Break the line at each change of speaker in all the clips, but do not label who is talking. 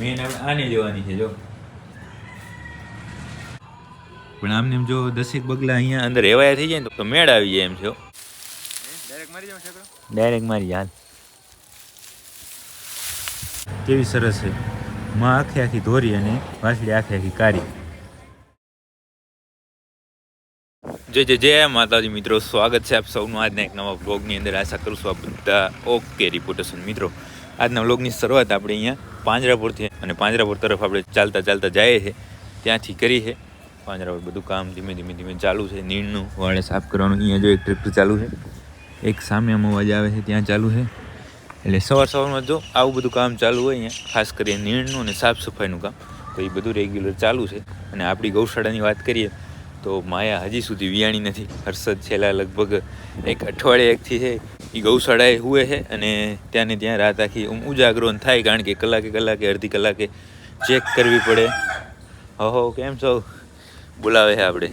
Main આપણે આને જોવાની છે જો. પણ આમને એમ જો દસેક બગલા અહીંયા અંદર રેવાયા થઈ જાય ને તો મેળ આવી જાય એમ છો
ડાયરેક્ટ મારી જાવ છોકરો?
ડાયરેક્ટ મારી હાલ. કેવી સરસ છે. માં આખી આખી ધોરી અને વાસળી આખી આખી કારી જય જય જય માતાજી મિત્રો. સ્વાગત છે આપ સૌનું આજના એક નવા બ્લોગની અંદર. આશા કરું છું આપ બધા ઓકે રિપોર્ટેશન મિત્રો. આજના બ્લોગની શરૂઆત આપણે અહીંયા પાંજરાપુરથી અને પાંજરાપુર તરફ આપણે ચાલતા ચાલતા જઈએ છીએ. ત્યાંથી કરી છે પાંજરાપુર બધું કામ ધીમે ધીમે ધીમે ચાલુ છે. નીણનું વાળે સાફ કરવાનું અહીંયા જો એક ટ્રેક્ટર ચાલુ છે. એક સામે આમ અવાજ આવે છે ત્યાં ચાલુ છે. એટલે સવાર સવારમાં જો આવું બધું કામ ચાલુ હોય અહીંયા, ખાસ કરીને નીણનું અને સાફ સફાઈનું કામ, તો એ બધું રેગ્યુલર ચાલુ છે. અને આપણી ગૌશાળાની વાત કરીએ તો માયા હજી સુધી વિયાણી નથી. હર્ષદ છેલ્લા લગભગ એક અઠવાડિયે એકથી છે એ ગૌશાળાએ હુએ છે અને ત્યાંને ત્યાં રાત આખી ઉજાગરો થાય કારણ કે કલાકે કલાકે, અડધી કલાકે ચેક કરવી પડે. હો કેમ છો? બોલાવે છે આપણે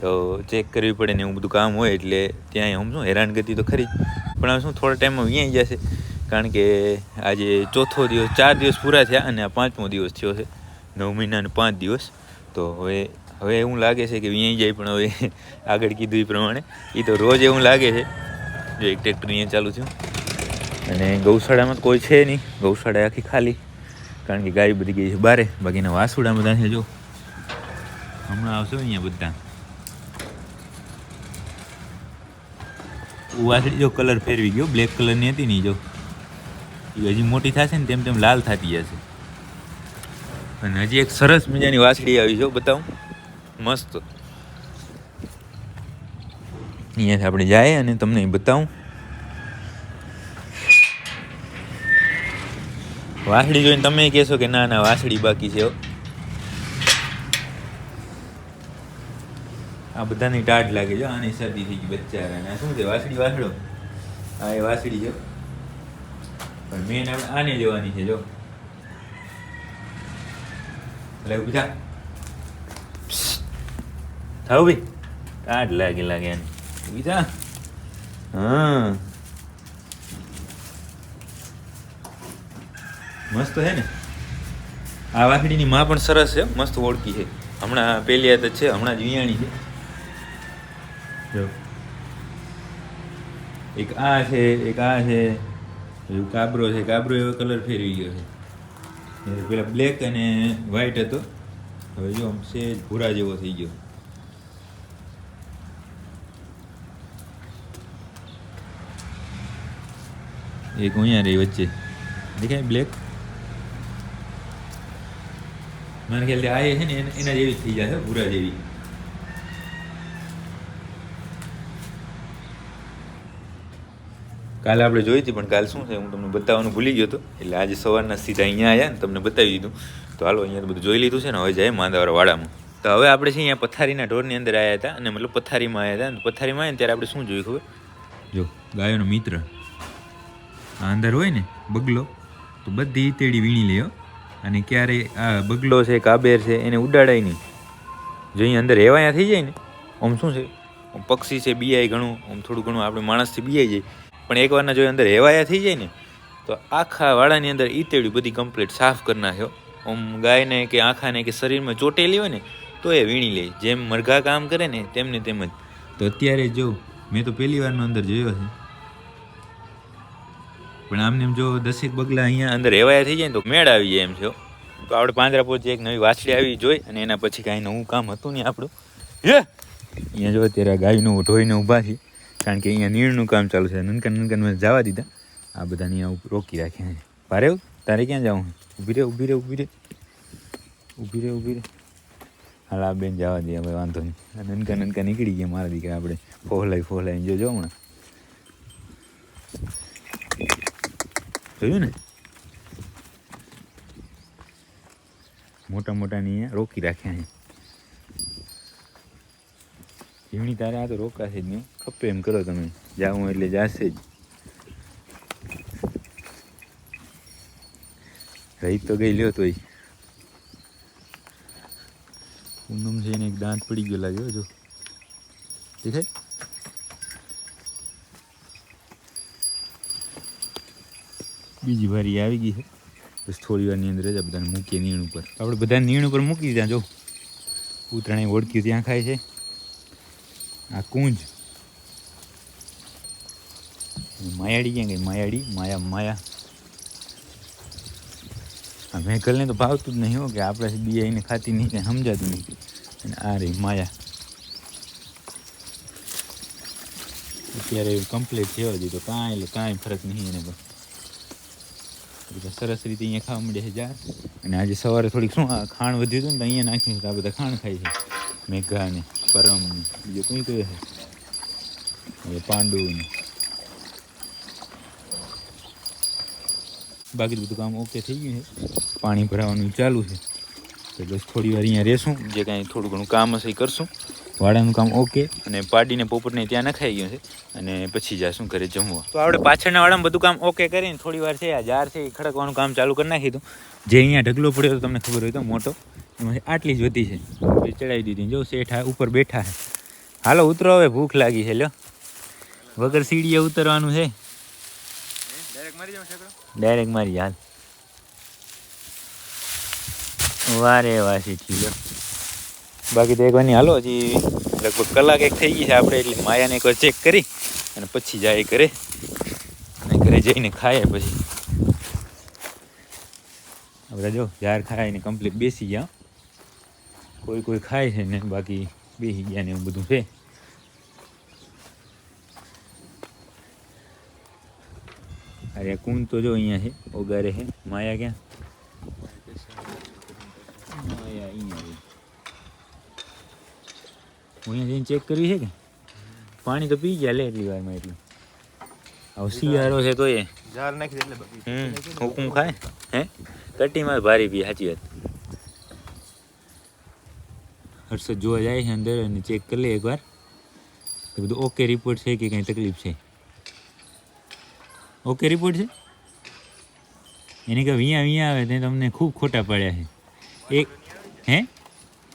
તો ચેક કરવી પડે ને એવું બધું કામ હોય એટલે ત્યાં હું શું હેરાનગતિ તો ખરી. પણ હવે શું થોડા ટાઈમમાં વિયાઈ જશે. કારણ કે આજે ચોથો દિવસ, ચાર દિવસ પૂરા થયા અને આ પાંચમો દિવસ થયો છે. નવ મહિના અને પાંચ દિવસ. તો હવે હવે એવું લાગે છે કે અહીંયા જાય, પણ હવે આગળ કીધું એ પ્રમાણે. એ તો રોજ એવું લાગે છે. જો એક ટ્રેક્ટર અહીંયા ચાલુ થયું. અને ગૌશાળામાં કોઈ છે નહીં. ગૌશાળા આખી ખાલી. કારણ કે ગાય બધી ગઈ છે બારે. બાકીના વાસુડા બધા છે, જો. હમણાં આવશે અહીંયા બધા. વાસળી જો કલર ફેરવી ગયો. બ્લેક કલરની હતી નહીં જો. એ હજી મોટી થશે ને તેમ તેમ લાલ થતી જશે. અને હજી એક સરસ મજાની વાસળી આવી જો બતાવું. મસ્ત. અહીંયાથી આપણે જાય અને તમને બતાવું. વાસળી જોઈને તમે કહેશો કે ના ના, વાસળી બાકી છે આ બધાની ટાઢ લાગે છે, આની શરદી થઈ ગઈ બચ્ચારાને. શું છે, વાસળી વાસળો? આ એ વાસળી છે. પણ મેન આપણે આને જવાની છે, જો. એટલે ઊભી થા ભાઈ ટાઢ લાગે લાગે એને બીજા હા મસ્ત છે ને? આ વાઘડીની માં પણ સરસ છે, મસ્ત ઓળખી છે. હમણાં પેલી હાથ છે, હમણાં જ વિયાણી છે. જો. એક આ છે, એક આ છે. એવું કાબરો છે, કાબરો એવો કલર ફેરવી ગયો છે. પેલા બ્લેક અને વ્હાઈટ હતો. હવે જો આમ સેજ ભૂરા જેવો થઈ ગયો. એક અહીંયા રહી વચ્ચે. દેખાય બ્લેક મને ખ્યાલ આ છે ને, એના જેવી થઈ જશે, ભૂરા જેવી. કાલે આપણે જોઈ હતી, પણ કાલ શું છે? હું તમને બતાવવાનું ભૂલી ગયો હતો. એટલે આજે સવારના સીધા અહીંયા આવ્યા ને, તમને બતાવી દીધું. તો હાલો, અહીંયા બધું જોઈ લીધું છે ને, હવે જાય માંદાવાળા વાડામાં. તો હવે આપણે છે અહીંયા પથારીના ઢોરની અંદર આવ્યા હતા, અને મતલબ પથારીમાં આવ્યા હતા. પથારીમાં આવ્યા ત્યારે આપણે શું જોયું ખબર? જો, ગાયોનો મિત્ર. અંદર હોય ને બગલો, તો બધી ઈતેડી વીણી લે હો. અને ક્યારે આ બગલો છે, કાબેર છે, એને ઉડાડાય નહીં. જો અહીં અંદર હેવાયા થઈ જાય ને, આમ શું છે? પક્ષી છે, બિયાય ઘણું, આમ થોડું ઘણું આપણે માણસથી બિયાઈ જાય. પણ એકવારના જો અંદર હેવાયા થઈ જાય ને, તો આખા વાડાની અંદર ઈતેડી બધી કમ્પ્લીટ સાફ કરી નાખ્યો. આમ ગાયને કે આખાને કે શરીરમાં ચોટેલી હોય ને, તો એ વીણી લે. જેમ મરઘા કામ કરે ને, તેમને તેમ જ. તો અત્યારે જો, મેં તો પહેલી વારનો અંદર જોયો છે. પણ આમને એમ જો દસેક બગલા અહીંયા અંદર હેવાયા થઈ જાય ને તો મેળ આવી જાય એમ છે તો આપણે પાંદરા પહોંચી એક નવી વાછડી આવી જોઈ અને એના પછી કાંઈ નવું કામ હતું નહીં આપણું. હે? અહીંયા જો અત્યારે ગાયનું ઢોઈને ઊભા છે, કારણ કે અહીંયા નીણનું કામ ચાલુ છે. નનકા નનકા મેં જવા દીધા. આ બધા અહીંયા રોકી રાખ્યા ભારે? તારે ક્યાં જવું ઊભી રે ઊભી રે ઊભી રે. ઊભી રે ઊભી રે. હાલ આ બેન જવા દઈએ હવે વાંધો નહીં. નનકા નનકા નીકળી ગયા મારા દીકરા. આપણે ફોહલાઈ ફોહલાઈ જોજો હમણાં. જોયું ને? મોટા મોટાની અહીંયા રોકી રાખ્યા અહીં જીવણી તારે આ તો રોકાશે જ નહીં. ખપે એમ કરો તમે. જાવું એટલે જાશે જ. રહી તો ગઈ લ્યો તોય. પૂનમ છે એને એક દાંત પડી ગયો લાગ્યો જો. દેખાય? બીજી વારી આવી ગઈ છે. બસ થોડી વારની અંદર જ બધાને મૂકીએ નીણ ઉપર. આપણે બધા નીણ ઉપર મૂકી દીધા જો. ઉતરાણી ઓળખ્યું ત્યાં ખાય છે. આ કુંજ. માયાડી ક્યાં ગઈ? માયાડી માયા માયા. આ મેઘલને તો ભાવતું જ નહીં હો કે આપણે બી એને ખાતી નહીં કંઈ સમજાતું નહીં. અને આ રહી માયા. અત્યારે કમ્પ્લીટ થયો હજી તો કાંઈ એટલે કાંઈ ફરક નહીં એને પણ. સરસ રીતે અહીંયા ખાવા મળે છે, જા. અને આજે સવારે થોડીક શું ખાણ વધ્યું હતું ને અહીંયા નાખ્યું આ બધા ખાણ ખાય છે. મેઘા ને પરમ ને, બીજું કોઈ કયું છે પાંડુ ને. બાકી બધું કામ ઓકે થઈ ગયું છે. પાણી ભરાવાનું ચાલુ છે. તો બસ થોડી વાર અહીંયા રહેશું, જે કાંઈ થોડું ઘણું કામ હશે એ કરશું. વાડાનું કામ ઓકે અને પાડીને પોપટને ત્યાં નખાઈ ગયું છે. અને પછી જા શું ઘરે જમવા. તો આપણે પાછળના વાડામાં બધું કામ ઓકે કરીને થોડી વાર છે આ જાર છે એ ખડકવાનું કામ ચાલુ કરી નાખી દઉં જે અહીંયા ઢગલો પડ્યો તો તમને ખબર હોય તો મોટો. એમાં આટલી જ વધી છે. ચડાવી દીધી. જો શેઠ ઉપર બેઠા છે. હાલો ઉતરો હવે ભૂખ લાગી છે લ્યો. વગર સીડીએ ઉતરવાનું છે.
ડાયરેક્ટ મારી
હાલ. વારે વાસી થયું બાકી તો એક વાની હાલો, હજી લગભગ કલાક એક થઈ ગઈ છે આપણે, એટલે માયાને એકવાર ચેક કરી અને પછી જાય ઘરે. અને ઘરે જઈને ખાઈએ પછી. આપણે જો જાર ખાઈને કમ્પ્લીટ બેસી ગયા. કોઈ કોઈ ખાય છે ને બાકી બેસી ગયા ને એવું બધું છે. અરે કુંડ તો જો અહીંયા છે, ઓગારે છે. માયા ક્યાં માયા અહીંયા છે. હું અહીંયા જઈને ચેક કરી છે કે? પાણી તો પી ગયા લે એટલી વારમાં એટલું. હવે શિયાળો છે તો એ.
જાર નાખી દે એટલે
હુકુમ ખાય. હે? કટીમાં ભારી પી સાચી વાત. હર્ષદ જોવા જાય છે અંદર અને ચેક કરી લે એકવાર. તો બધું ઓકે રિપોર્ટ છે કે કંઈ તકલીફ છે? ઓકે રિપોર્ટ છે? એને કે વિયા વિયા આવે તે તમને ખૂબ ખોટા પડ્યા છે. એક હે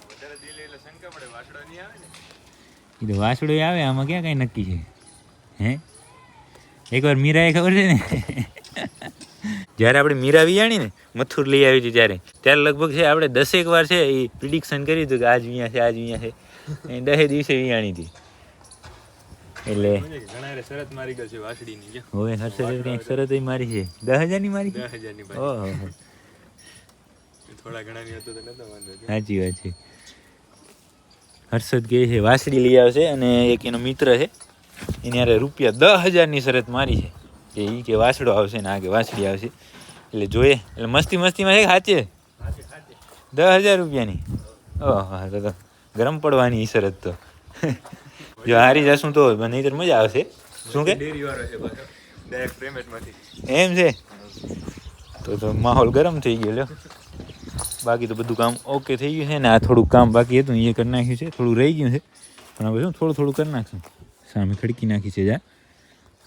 વધારે દિલ એટલે શંકા પડે વાસડો નહીં આવે ને
એ વાસડું આવે આમાં ક્યાં કાંઈ નક્કી છે? હે? એકવાર મીરાએ ખબર છે ને? જ્યારે આપણે મીરા વિયાણી ને મથુર લઈ આવી હતી ત્યારે ત્યારે લગભગ છે આપણે દસેક વાર છે એ પ્રિડિક્શન કર્યું હતું કે આજ વિયા છે આજ વિયા છે. એ દહે દિવસે વિયાણી હતી. એટલે
ઘણા શરત મારી ગયો છે વાસડીની જો
હવે શરત મારી છે. દસ હજારની મારી? છે
દસ હજારની બાજુ
ઓહો.
થોડા ઘણા હતો તો નતો વાંધો.
સાચી વાત છે. હર્ષદ કહે છે વાસળી લઈ આવશે અને એક એનો મિત્ર છે. એની હારે રૂપિયા દસ હજારની શરત મારી છે. કે એ કે વાસડો આવશે ને આ કે વાસળી આવશે. એટલે જોઈએ. એટલે મસ્તી મસ્તીમાં છે સાચે દસ હજાર રૂપિયાની. ઓહો તો તો ગરમ પડવાની એ શરત તો. જો હારી જશું તો નહીંતર મજા આવશે. શું કે? એમ છે. તો તો માહોલ ગરમ થઈ ગયો લ્યો. બાકી તો બધું કામ ઓકે થઈ ગયું છે ને આ થોડુંક કામ બાકી હતું એ કરી નાખ્યું છે. થોડું રહી ગયું છે. પણ હવે શું, થોડું થોડું કરી નાખશું. સામે ખડકી નાખી છે જા.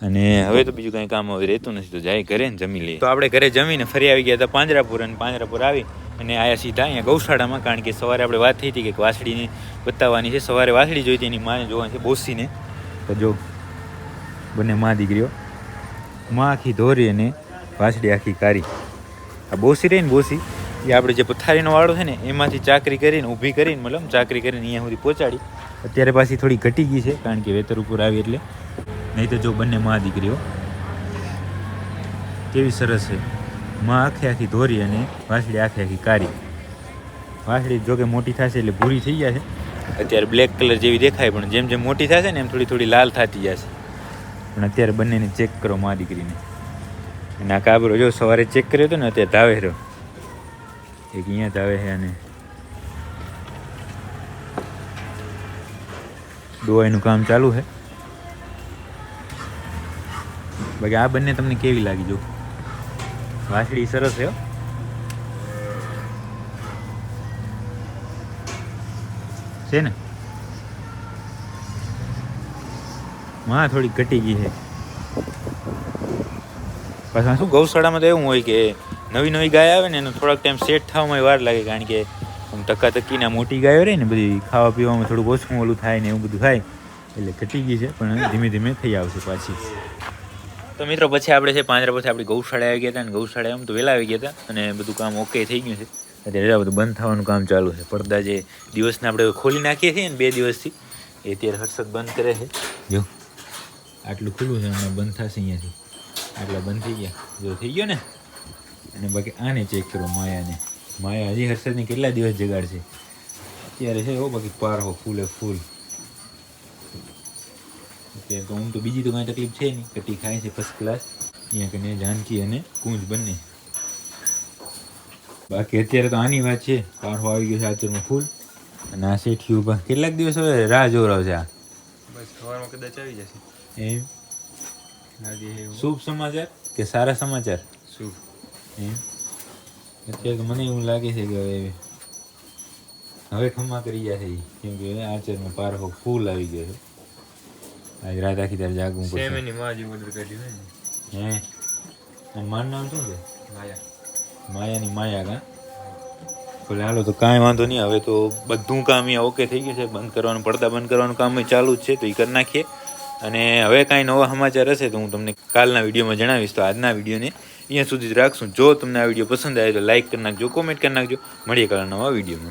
અને હવે તો બીજું કાંઈ કામ હવે રહેતું નથી, તો જાય ઘરે ને જમી લઈએ. તો આપણે ઘરે જમીને ફરી આવી ગયા હતા પાંજરાપુર અને પાંજરાપુર આવી અને આયા સીધા અહીંયા ગૌશાળામાં, કારણ કે સવારે આપણે વાત થઈ હતી કે વાસળીને બતાવવાની છે. સવારે વાસળી જોઈતી, એની માને જોવાની છે બોસીને. તો જો, બંને મા દીકરીઓ, માં આખી ધોરી અને વાસળી આખી કારી આ બોસી રહી ને બોસી. એ આપણે જે પથારીનો વાળો છે ને, એમાંથી ચાકરી કરીને, ઊભી કરીને, મતલબ ચાકરી કરીને અહીંયા સુધી પહોંચાડી. અત્યારે પાછી થોડી ઘટી ગઈ છે, કારણ કે વેતર ઉપર આવી એટલે. નહીં તો જો બંને મા દીકરીઓ. કેવી સરસ છે. માં આખી આખી ધોરી અને વાસળી આખી આખી કારી વાસળી જોકે મોટી થશે એટલે ભૂરી થઈ જશે અત્યારે બ્લેક કલર જેવી દેખાય, પણ જેમ જેમ મોટી થશે ને, એમ થોડી થોડી લાલ થતી જશે. પણ અત્યારે બંનેને ચેક કરો મા દીકરીને. અને આ કાબરો જો સવારે ચેક કર્યો હતો ને, અત્યારે ધાવે રહ્યો. એક અહીંયા આવે છે અને દોવાઈનું કામ ચાલુ છે. બાકી આ બંને તમને કેવી લાગી જો? વાસળી સરસ છે છે ને? માં થોડી ઘટી ગઈ છે. પાછા શું ગૌશાળામાં તો એવું હોય કે નવી નવી ગાય આવે ને એનો થોડાક ટાઈમ સેટ થવામાં વાર લાગે, કારણ કે આમ ટકા ટકીના મોટી ગાયો રહે ને બધી, ખાવા પીવામાં થોડુંક ઓછું ઓલું થાય ને એવું બધું થાય, એટલે ઘટી ગઈ છે, પણ ધીમે ધીમે થઈ આવશે પાછી. તો મિત્રો, પછી આપણે છે પાંજરા પછી આપણી ગૌશાળા આવી ગયા હતા અને ગૌશાળા એમ તો વહેલા આવી ગયા હતા અને બધું કામ ઓકે થઈ ગયું છે. અત્યારે બધું બંધ થવાનું કામ ચાલુ છે. પડદા જે દિવસને આપણે ખોલી નાખીએ છીએ ને બે દિવસથી, એ અત્યારે હર્ષદ બંધ કરે છે. જો, આટલું ખુલ્લું છે બંધ થશે અહીંયાથી. આટલા બંધ થઈ ગયા. જો, થઈ ગયો ને? અને બાકી આને ચેક કરો માયાને. માયા હજી હર્ષદને કેટલા દિવસ જગાડશે? અત્યારે છે હો બાકી પારહો ફૂલે ફૂલ. અત્યારે તો આમ તો બીજી તો કાંઈ તકલીફ છે નહીં. કટી ખાય છે ફર્સ્ટ ક્લાસ અહીંયા કને જાનકી અને કુંજ બંને. બાકી અત્યારે તો આની વાત છે. પારહો આવી ગયો છે આચરમાં ફૂલ. અને આ શેઠી ઊભા કેટલાક દિવસ હવે રાહ જોવરાવશે આ.
બસ સવારમાં કદાચ આવી જશે.
એમ? શુભ સમાચાર કે સારા સમાચાર?
શું
એમ અત્યારે મને એવું લાગે છે કે હવે હવે ખમા કરી ગયા છે. કેમ કે આચરમાં પારહો ફૂલ આવી ગયો છે. આજ રાત આખી તારે જાગવું
સેમ એની માં જેવું ઓર્ડર કર્યું
હે? અને મારું નામ શું છે?
માયા.
માયાની માયા કા? ભલે હાલો તો કાંઈ વાંધો નહીં. હવે તો બધું કામ અહીંયા ઓકે થઈ ગયું છે. બંધ કરવાનું પડદા બંધ કરવાનું કામ ચાલુ જ છે તો એ કરી નાખીએ. અને હવે કાંઈ નવા સમાચાર હશે તો હું તમને કાલના વિડીયોમાં જણાવીશ. તો આજના વિડીયોને અહીંયા સુધી જ રાખશું. જો તમને આ વીડિયો પસંદ આવે તો લાઈક કરી નાખજો કોમેન્ટ કરી નાખજો. મળીએ કાલે નવા વિડીયોમાં.